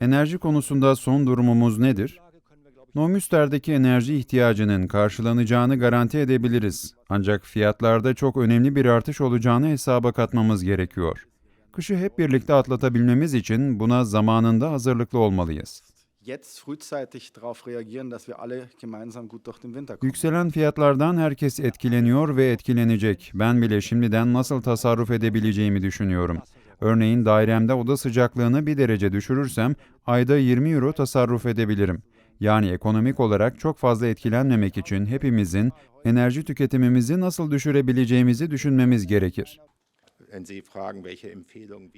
Enerji konusunda son durumumuz nedir? Neumüster'deki enerji ihtiyacının karşılanacağını garanti edebiliriz. Ancak fiyatlarda çok önemli bir artış olacağını hesaba katmamız gerekiyor. Kışı hep birlikte atlatabilmemiz için buna zamanında hazırlıklı olmalıyız. jetzt frühzeitig darauf reagieren, dass wir alle gemeinsam gut durch den Winter kommen. Yükselen fiyatlardan herkes etkileniyor ve etkilenecek. Ben bile şimdiden nasıl tasarruf edebileceğimi düşünüyorum. Örneğin dairemde oda sıcaklığını bir derece düşürürsem ayda 20 euro tasarruf edebilirim. Yani ekonomik olarak çok fazla etkilenmemek için hepimizin enerji tüketimimizi nasıl düşürebileceğimizi düşünmemiz gerekir.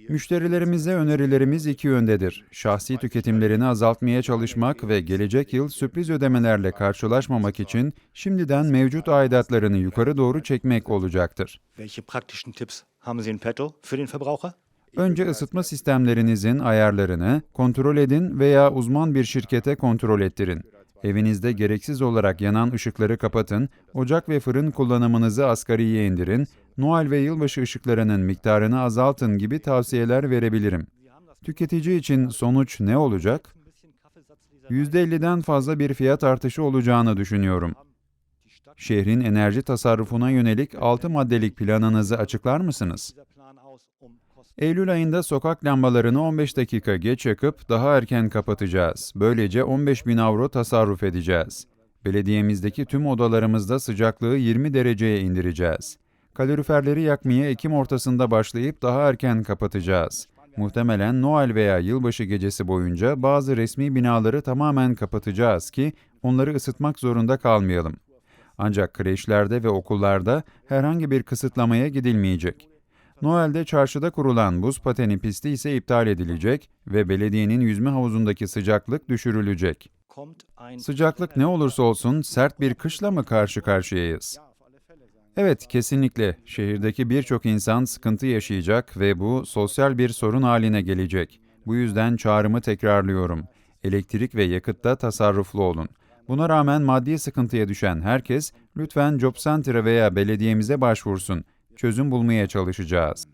Müşterilerimize önerilerimiz iki yöndedir. Şahsi tüketimlerini azaltmaya çalışmak ve gelecek yıl sürpriz ödemelerle karşılaşmamak için şimdiden mevcut aidatlarını yukarı doğru çekmek olacaktır. Önce ısıtma sistemlerinizin ayarlarını kontrol edin veya uzman bir şirkete kontrol ettirin. Evinizde gereksiz olarak yanan ışıkları kapatın, ocak ve fırın kullanımınızı asgariye indirin, Noel ve yılbaşı ışıklarının miktarını azaltın gibi tavsiyeler verebilirim. Tüketici için sonuç ne olacak? %50'den fazla bir fiyat artışı olacağını düşünüyorum. Şehrin enerji tasarrufuna yönelik 6 maddelik planınızı açıklar mısınız? Eylül ayında sokak lambalarını 15 dakika geç yakıp daha erken kapatacağız. Böylece 15 bin avro tasarruf edeceğiz. Belediyemizdeki tüm odalarımızda sıcaklığı 20 dereceye indireceğiz. Kaloriferleri yakmaya Ekim ortasında başlayıp daha erken kapatacağız. Muhtemelen Noel veya yılbaşı gecesi boyunca bazı resmi binaları tamamen kapatacağız ki onları ısıtmak zorunda kalmayalım. Ancak kreşlerde ve okullarda herhangi bir kısıtlamaya gidilmeyecek. Noel'de çarşıda kurulan buz pateni pisti ise iptal edilecek ve belediyenin yüzme havuzundaki sıcaklık düşürülecek. Sıcaklık ne olursa olsun sert bir kışla mı karşı karşıyayız? Evet, kesinlikle. Şehirdeki birçok insan sıkıntı yaşayacak ve bu sosyal bir sorun haline gelecek. Bu yüzden çağrımı tekrarlıyorum. Elektrik ve yakıtta tasarruflu olun. Buna rağmen maddi sıkıntıya düşen herkes lütfen Job Center'a veya belediyemize başvursun çözüm bulmaya çalışacağız.